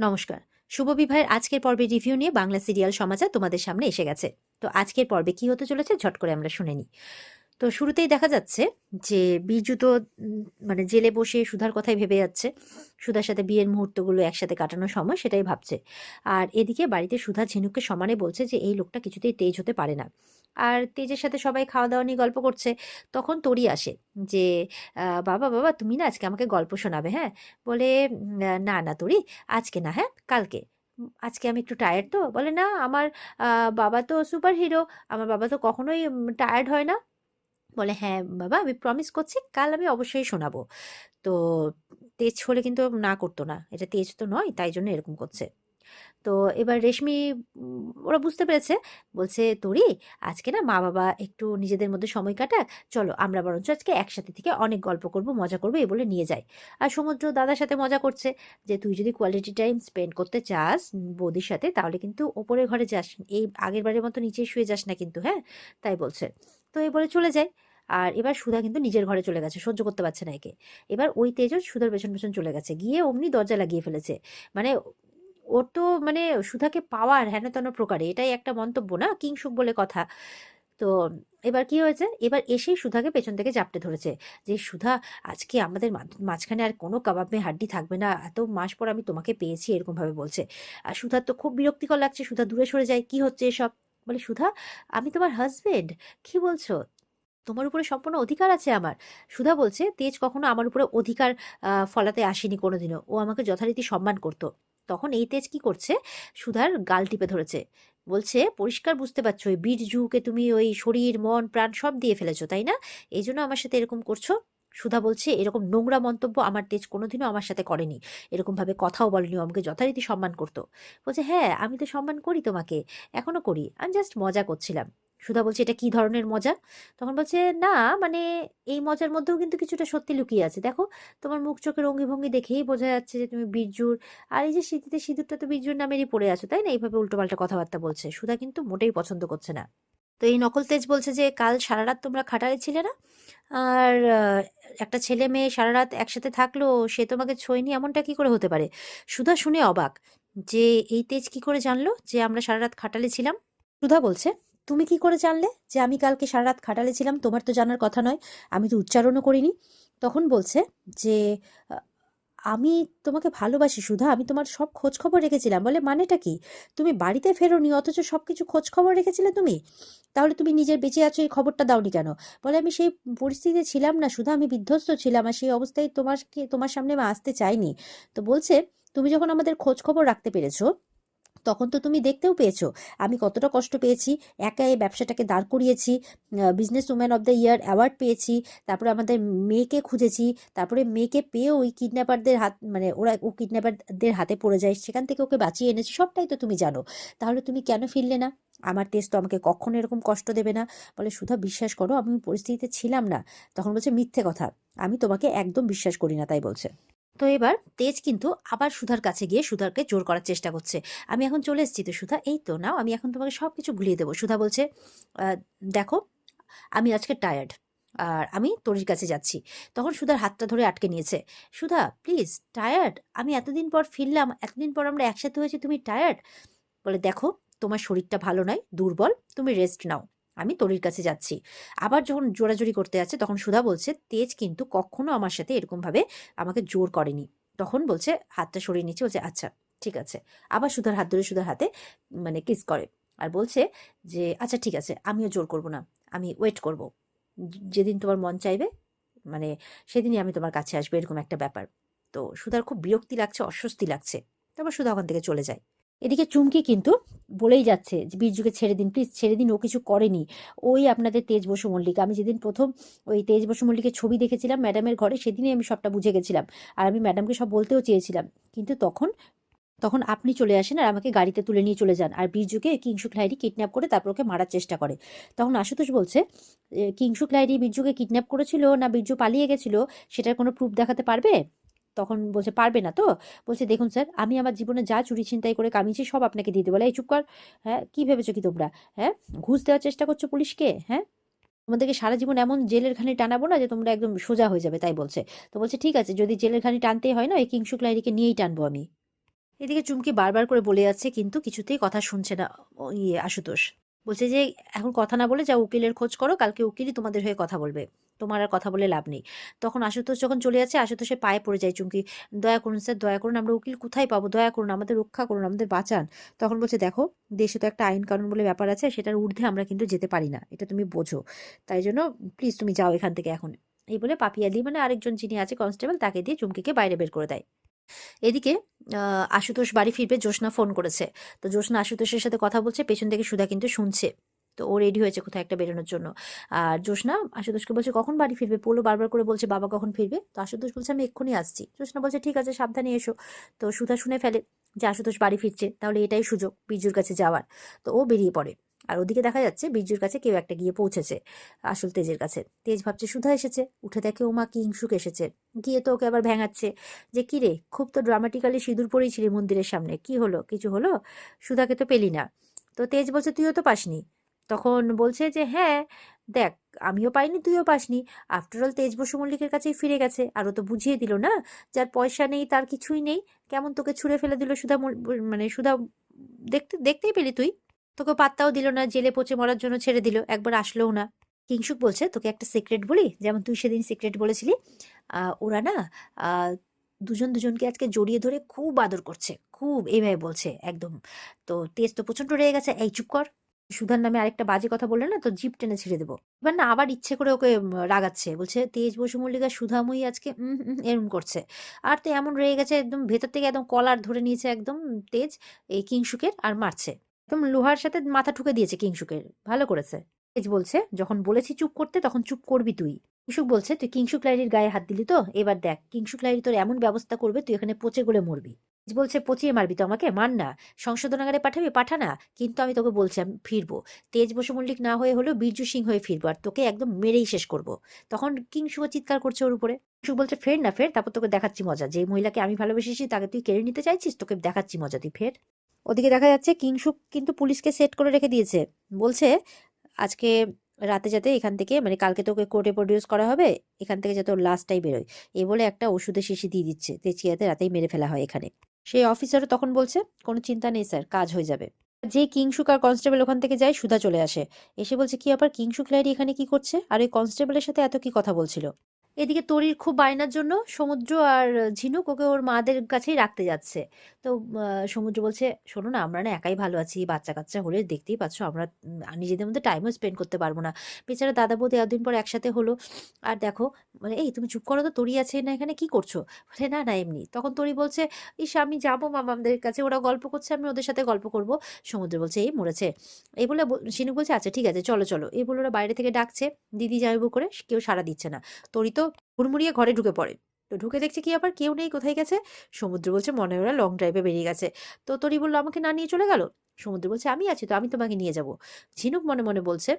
নমস্কার। শুভ বিবাহের আজকের পর্বে রিভিউ নিয়ে বাংলা সিরিয়াল সমাচার তোমাদের সামনে এসে গেছে। তো আজকের পর্বে কি হতে চলেছে ঝট করে আমরা শুনে নিই। তো শুরুতেই দেখা যাচ্ছে যে বিজু তো মানে জেলে বসে সুধার কথাই ভেবে যাচ্ছে। সুধার সাথে বিয়ের মুহূর্তগুলো একসাথে কাটানোর সময় সেটাই ভাবছে। আর এদিকে বাড়িতে সুধা ঝিনুককে সমানে বলছে যে এই লোকটা কিছুতেই তেজ হতে পারে না। আর তেজের সাথে সবাই খাওয়া দাওয়া নিয়ে গল্প করছে, তখন তরি আসে যে বাবা বাবা, তুমি না আজকে আমাকে গল্প শোনাবে হ্যাঁ? বলে, না না তরি, আজকে না হ্যাঁ কালকে। আজকে আমি একটু টায়ার্ড তো? বলে, না, আমার বাবা তো সুপার হিরো আমার বাবা তো কখনোই টায়ার্ড হয় না। বলে হ্যাঁ বাবা, আমি প্রমিস করছি, কাল আমি অবশ্যই শোনাবো। তো তেজ হলে কিন্তু না করতো না, এটা তেজ তো নয়, তাই জন্য এরকম করছে। তো এবার রেশমি ওরা বুঝতে পেরেছে। বলছে, তোরি, আজকে না মা বাবা একটু নিজেদের মধ্যে সময় কাটাক। চলো, আমরা বরঞ্চ আজকে একসাথে থেকে অনেক গল্প করব, মজা করব এই বলে নিয়ে যাই আর সমুদ্র দাদার সাথে মজা করছে যে, তুই যদি কোয়ালিটি টাইম স্পেন্ড করতে চাস বৌদির সাথে, তাহলে কিন্তু ওপরের ঘরে যাস। এই আগের বারের মতো নিচে শুয়ে যাস না কিন্তু হ্যাঁ? তাই বলছে। তো এই বলে চলে যায়। আর এবার সুধা কিন্তু নিজের ঘরে চলে গেছে, সহ্য করতে পারছে না একে। এবার ওই তেজও সুধার পেছন পেছন চলে গেছে। গিয়ে অমনি দরজা লাগিয়ে ফেলেছে। মানে ওর তো মানে সুধাকে পাওয়ার হেন তেন প্রকারে, এটাই একটা মন্তব্য না? কিংসুক বলে কথা। তো এবার কি হয়েছে? এবার এসেই সুধাকে পেছন থেকে চাপটে ধরেছে যে, সুধা, আজকে আমাদের মাঝখানে আর কোনো কাবাব হাড্ডি থাকবে না। এত মাস পর আমি তোমাকে পেয়েছি এরকম ভাবে বলছে। আর সুধার তো খুব বিরক্তিকর লাগছে। সুধা দূরে সরে যায়, কি হচ্ছে এসব? বলে, সুধা, আমি তোমার হাজবেন্ড কি বলছো? তোমার উপরে সম্পূর্ণ অধিকার আছে আমার। সুধা বলছে, তেজ কখনো আমার উপরে অধিকার ফলাতে আসেনি কোনোদিনও। ও আমাকে যথারীতি সম্মান করতো। তখন এই তেজ কি করছে? সুধার গাল টিপে ধরেছে। বলছে, পরিষ্কার বুঝতে পারছ ওই বীর জুকে তুমি ওই শরীর, মন, প্রাণ সব দিয়ে ফেলেছো, তাই না? এই জন্য আমার সাথে এরকম করছ? সুধা বলছে, এরকম নোংরা মন্তব্য আমার তেজ কোনোদিনও আমার সাথে করেনি। এরকম ভাবে কথাও বলেনি আমাকে যথারীতি সম্মান করতো। বলছে হ্যাঁ আমি তো সম্মান করি তোমাকে, এখনও করি। আমি জাস্ট মজা করছিলাম। সুধা বলছে, এটা কি ধরনের মজা? তখন বলছে, না মানে এই মজার মধ্যেও কিন্তু কিছুটা সত্যি লুকিয়ে আছে। দেখো, তোমার মুখ চোখের অঙ্গি ভঙ্গি দেখেই বোঝা যাচ্ছে যে তুমি বীরজুর আর এই যে স্মৃতিতে সিঁদুরটা তো বীরজুর নামেরই পড়ে আছো, তাই না? এইভাবে উল্টোপাল্টা কথাবার্তা বলছে। সুধা কিন্তু মোটেই পছন্দ করছে না। তো এই নকল তেজ বলছে যে, কাল সারা রাত তোমরা খাটালে ছিলে না আর একটা ছেলে মেয়ে সারা রাত একসাথে থাকল, সে তোমাকে ছোঁয়নি? এমনটা কি করে হতে পারে? সুধা শুনে অবাক যে, এই তেজ কি করে জানলো যে আমরা সারা রাত খাটালে ছিলাম? সুধা বলছে তুমি কি করে জানলে যে আমি কালকে সারা রাত খাটালে ছিলাম? তোমার তো জানার কথা নয়। আমি তো উচ্চারণও করিনি। তখন বলছে যে আমি তোমাকে ভালোবাসি সুধা। আমি তোমার সব খোঁজ খবর রেখেছিলাম। বলে, মানেটা কি? তুমি বাড়িতে ফেরোনি, অথচ সব কিছু খোঁজ খবর রেখেছিলে তুমি? তাহলে তুমি নিজের বেঁচে আছো, এই খবরটা দাওনি কেন? বলে, আমি সেই পরিস্থিতিতে ছিলাম না সুধা। আমি বিধ্বস্ত ছিলাম আর সেই অবস্থায় তোমাকে তোমার সামনে আমি আসতে চাইনি। তো বলছে, তুমি যখন আমাদের খোঁজ খবর রাখতে পেরেছ তখন তো তুমি দেখতেও পেয়েছ। আমি কতটা কষ্ট পেয়েছি, একা এই ব্যবসাটাকে দাঁড় করিয়েছি business woman of the year award পেয়েছি, তারপরে আমাদের মেয়েকে খুঁজেছি, তারপরে মেয়েকে পেয়ে ওই কিডন্যাপারদের হাত মানে ওরা, ও কিডন্যাপারদের হাতে পড়ে যায়, সেখান থেকে ওকে বাঁচিয়ে এনেছি, সবটাই তো তুমি জানো। তাহলে তুমি কেন ফিরলে না? আমার তেজ তো আমাকে কখনো এরকম কষ্ট দেবে না। বলে, সুধা, বিশ্বাস করো, আমি পরিস্থিতিতে ছিলাম না। তখন বলছে, মিথ্যে কথা। আমি তোমাকে একদম বিশ্বাস করি না, তাই বলছে। তো এবার তেজ কিন্তু আবার সুধার কাছে গিয়ে সুধাকে জোর করার চেষ্টা করছে। আমি এখন চলে এসেছি তো সুধা, এই তো নাও, আমি এখন তোমাকে সব কিছু ভুলিয়ে দেবো। সুধা বলছে দেখো, আমি আজকে টায়ার্ড আর আমি তোরির কাছে যাচ্ছি। তখন সুধার হাতটা ধরে আটকে নিয়েছে, সুধা প্লিজ টায়ার্ড আমি এতদিন পর ফিরলাম, এতদিন পর আমরা একসাথে হয়েছি, তুমি টায়ার্ড বলে, দেখো, তোমার শরীরটা ভালো নয়, দুর্বল, তুমি রেস্ট নাও। আমি তোরির কাছে যাচ্ছি। আবার যখন জোরাজোরি করতে যাচ্ছে, তখন সুধা বলছে, তেজ কিন্তু কখনো আমার সাথে এরকমভাবে আমাকে জোর করেনি। তখন বলছে, হাতটা সরিয়ে নিচ্ছে, বলছে আচ্ছা ঠিক আছে। আবার সুধার হাত ধরে সুধার হাতে মানে কিস করে আর বলছে যে আচ্ছা ঠিক আছে, আমিও জোর করব না, আমি ওয়েট করব। যেদিন তোমার মন চাইবে মানে সেদিনই আমি তোমার কাছে আসব, এরকম একটা ব্যাপার। তো সুধার খুব বিরক্তি লাগছে, অস্বস্তি লাগছে। তারপর সুধা ওখান থেকে চলে যায়। এদিকে চুমকি কিন্তু বলেই যাচ্ছে যে বীরজুকে ছেড়ে দিন প্লিজ ছেড়ে দিন, ও কিছু করেনি। ওই আপনাদের তেজ বসু মল্লিক। আমি যেদিন প্রথম ওই তেজ বসু মল্লিকের ছবি দেখেছিলাম ম্যাডামের ঘরে, সেদিনই আমি সবটা বুঝে গেছিলাম। আর আমি ম্যাডামকে সব বলতেও চেয়েছিলাম। কিন্তু তখন তখন আপনি চলে আসেন আর আমাকে গাড়িতে তুলে নিয়ে চলে যান। আর বীরজুকে কিংসুক লাইরি কিডন্যাপ করে তারপর ওকে মারার চেষ্টা করে। তখন আশুতোষ বলছে কিংসুক লাইরি বীরজুকে কিডন্যাপ করেছিল না বীরজু পালিয়ে গেছিল? সেটার কোনো প্রুফ দেখাতে পারবে? তখন বলছে, পারবে না তো? বলছে, দেখুন স্যার, আমি আমার জীবনে যা চুরি ছিনতাই করে কামিয়েছি সব আপনাকে দিয়ে দেবো। বলে এই চুপ কর হ্যাঁ কী ভেবেছো কি তোমরা? হ্যাঁ ঘুষ দেওয়ার চেষ্টা করছ পুলিশকে? হ্যাঁ তোমাদেরকে সারা জীবন এমন জেলের ঘানি টানাবো না যে তোমরা একদম সোজা হয়ে যাবে, তাই বলছে। তো বলছে, ঠিক আছে, যদি জেলের ঘানি টানতেই হয় না এই কিংসুক লাইরিকে নিয়েই টানবো আমি। এদিকে চুমকি বারবার করে বলে যাচ্ছে, কিন্তু কিছুতেই কথা শুনছে না ইয়ে আশুতোষ। বলছে যে, এখন কথা না বলে যা উকিলের খোঁজ করো, কালকে উকিলই তোমাদের হয়ে কথা বলবে। তোমার আর কথা বলে লাভ নেই। তখন আশুতোষ যখন চলে যাচ্ছে, আশুতোষের পায়ে পড়ে যায় চুমকি, দয়া করুন স্যার, দয়া করুন, আমরা উকিল কোথায় পাবো? দয়া করুন, আমাদের রক্ষা করুন, আমাদের বাঁচান। তখন বলছে, দেখো, দেশে তো একটা আইন কানুন বলে ব্যাপার আছে, সেটার ঊর্ধ্বে আমরা কিন্তু যেতে পারি না, এটা তুমি বোঝো। তাই জন্য প্লিজ তুমি যাও এখান থেকে এখন। এই বলে পাপিয়া পাপিয়ালি মানে আরেকজন যিনি আছে কনস্টেবল তাকে দিয়ে চুমকিকে বাইরে বের করে দেয়। এদিকে আশুতোষ বাড়ি ফিরবে জ্যোৎস্না ফোন করেছে। তো জ্যোৎস্না আশুতোষের সাথে কথা বলছে, পেছন থেকে সুধা কিন্তু শুনছে। তো ও রেডি হয়েছে কোথাও একটা বেরোনোর জন্য। আর জ্যোৎস্না আশুতোষকে বলছে, কখন বাড়ি ফিরবে? পোলো বারবার করে বলছে, বাবা কখন ফিরবে? তো আশুতোষ বলছে, আমি এক্ষুনি আসছি। জ্যোৎস্না বলছে, ঠিক আছে, সাবধানে এসো। তো সুধা শুনে ফেলে যে আশুতোষ বাড়ি ফিরছে। তাহলে এটাই সুযোগ বিজুর কাছে যাওয়ার। তো ও বেরিয়ে পড়ে। আর ওদিকে দেখা যাচ্ছে বিজুর কাছে কেউ একটা গিয়ে পৌঁছেছে, আসল তেজের কাছে। তেজ ভাবছে সুধা এসেছে, উঠে দেখে ও মা কিংসুক এসেছে। গিয়ে তো ওকে আবার ভেঙাচ্ছে। যে কি রে খুব তো ড্রামাটিক্যালি সিঁদুর পরেই ছিলি মন্দিরের সামনে, কি হলো, কিছু হলো? সুধাকে তো পেলি না। তো তেজ বলছে, তুইও তো পাসনি। তখন বলছে যে হ্যাঁ দেখ, আমিও পাইনি, তুইও পাসনি। আফটারঅল তেজ বসু মল্লিকের কাছেই ফিরে গেছে। আরও তো বুঝিয়ে দিল না, যার পয়সা নেই, তার কিছুই নেই। কেমন তোকে ছুঁড়ে ফেলে দিল সুধা মানে সুধা, দেখতে, দেখতেই পেলি তুই? তোকে পাত্তাও দিল না, জেলে পচে মরার জন্য ছেড়ে দিল। একবার আসলেও না। কিংসুক বলছে, তোকে একটা সিক্রেট বলি? যেমন তুই সেদিন সিক্রেট বলেছিলি ওরা না দুজন দুজনকে আজকে জড়িয়ে ধরে খুব আদর করছে, খুব এইভাবে বলছে একদম। তো তেজ তো প্রচণ্ড রয়ে গেছে, এই চুপ কর। সুধার নামে আরেকটা বাজে কথা বললে না তো জিপ টেনে ছেড়ে দেবো। এবার না, আবার ইচ্ছে করে ওকে রাগাচ্ছে। বলছে, তেজ বসু মল্লিকা সুধাময়ী আজকে এরম করছে। আর তো এমন রয়ে গেছে, একদম ভেতর থেকে একদম কলার ধরে নিয়েছে একদম তেজ, এই কিংসুকের, আর মারছে। একদম লোহার সাথে মাথা ঠুকে দিয়েছে কিংসুকের ভালো করেছে। তেজ বলছে, যখন বলেছি চুপ করতে, তখন চুপ করবি তুই। কিংসুক বলছে, তুই কিংসুক লাইরির গায়ে হাত দিলি তো? এবার দেখ কিংসুক লাইরি তোর এমন ব্যবস্থা করবে, তুই এখানে পচে গলে মরবি। তেজ বলছে, পচিয়ে মারবি তো আমাকে? মার না। সংশোধনাগারে পাঠাবি? পাঠা না। কিন্তু আমি তোকে বলছি, আমি ফিরবো। তেজ বসু মল্লিক না হয়ে হলেও বীরজু সিং হয়ে ফিরবো, আর তোকে একদম মেরেই শেষ করব। তখন কিংসুক চিৎকার করছে ওর উপরে। কিংসুক বলছে, ফের না, ফের, তারপর তোকে দেখাচ্ছি মজা। যে মহিলাকে আমি ভালোবেসেছি, তাকে তুই কেড়ে নিতে চাইছিস, তোকে দেখাচ্ছি মজা, তুই ফের। ওদিকে দেখা যাচ্ছে কিংসুক কিন্তু পুলিশকে সেট করে রেখে দিয়েছে। বলছে, আজকে রাতে যাতে এখান থেকে মানে কালকে তোকে কোর্টে প্রডিউস করা হবে, এখান থেকে যাতে ওর লাস্টটাই বেরোয়। এই বলে একটা ওষুধের শিশি দিয়ে দিচ্ছে। তেচিয়াতে রাতেই মেরে ফেলা হয় এখানে। সেই অফিসারও তখন বলছে, কোনো চিন্তা নেই স্যার, কাজ হয়ে যাবে। যে কিংসুক আর কনস্টেবল ওখান থেকে যায়, সুধা চলে আসে। এসে বলছে, কি আবার কিংসুক লাইরি এখানে কি করছে? আর ওই কনস্টেবলের সাথে এত কি কথা বলছিল? এদিকে তরির খুব বায়নার জন্য সমুদ্র আর ঝিনুক ওকে ওর মাদের কাছেই রাখতে যাচ্ছে। তো সমুদ্র বলছে, শোনো না, আমরা না একাই ভালো আছি বাচ্চা কাচ্চা হলে দেখতেই পাচ্ছ, আমরা নিজেদের মধ্যে টাইমও স্পেন্ড করতে পারব না। বেচারা দাদা বৌদি এতদিন পর একসাথে হলো। আর দেখো মানে এই, তুমি চুপ করো তো, তরি আছে না এখানে, কি করছ? বলে, না না, এমনি। তখন তরি বলছে, ইস, আমি যাব মামাদের কাছে, ওরা গল্প করছে, আমি ওদের সাথে গল্প করব। সমুদ্র বলছে, এই, মরেছে। এই বলে ঝিনুক বলছে আচ্ছা ঠিক আছে, চলো চলো। এই বলে ওরা বাইরে থেকে ডাকছে, দিদি যাইবো করে, কেউ সাড়া দিচ্ছে না। তরি তো হুড়মুড়িয়ে ঘরে ঢুকে পড়ে। তো ঢুকে দেখছে কি আবার কেউ নেই, কোথায় গেছে? সমুদ্র বলছে, মনে ওরা লং ড্রাইভে বেরিয়ে গেছে। তো তরি বলল, আমাকে না নিয়ে চলে গেল? সমুদ্র বলছে, আমি আছি তো, আমি তোমাকে নিয়ে যাব। ঝিনুক মনে মনে বলছে,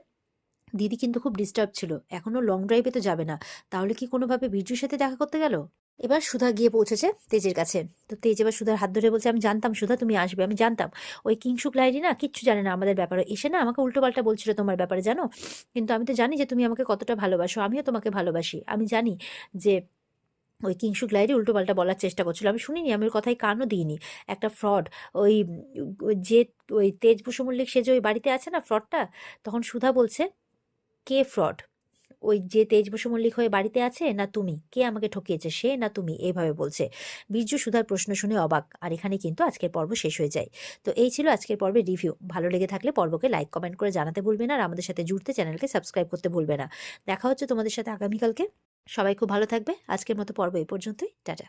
দিদি কিন্তু খুব ডিস্টার্ব ছিল, এখনও লং ড্রাইভে তো যাবে না। তাহলে কি কোনোভাবে বীরজুর সাথে দেখা করতে গেল? এবার সুধা গিয়ে পৌঁছেছে তেজের কাছে। তো তেজ এবার সুধার হাত ধরে বলছে, আমি জানতাম সুধা, তুমি আসবে, আমি জানতাম। ওই কিংসুক লাইরি না, কিচ্ছু জানে না আমাদের ব্যাপারে। এসে না আমাকে উল্টোপাল্টা বলছিল তোমার ব্যাপারে, জানো? কিন্তু আমি তো জানি যে তুমি আমাকে কতটা ভালোবাসো, আমিও তোমাকে ভালোবাসি। আমি জানি যে ওই কিংসুক লাইরি উল্টোপাল্টা বলার চেষ্টা করছিল। আমি শুনিনি, আমি ওর কথায় কানও দিইনি। একটা ফ্রড, ওই যে, ওই তেজ বসু মল্লিক, সে যে ওই বাড়িতে আছে না ফ্রডটা? তখন সুধা বলছে, কে ফ্রড? ওই যে তেজ বসু মল্লিক হয়ে বাড়িতে আছে না তুমি? কে আমাকে ঠকিয়েছে? সে না তুমি? এভাবে বলছে। বীর্য সুধার প্রশ্ন শুনে অবাক। আর এখানে কিন্তু আজকের পর্ব শেষ হয়ে যায়। তো এই ছিল আজকের পর্বের রিভিউ। ভালো লেগে থাকলে পর্বকে লাইক, কমেন্ট করে জানাতে ভুলবে না। আর আমাদের সাথে জুড়তে চ্যানেলকে সাবস্ক্রাইব করতে ভুলবে না। দেখা হচ্ছে তোমাদের সাথে আগামীকালকে। সবাই খুব ভালো থাকবে। আজকের মতো পর্ব এই পর্যন্তই। টাটা।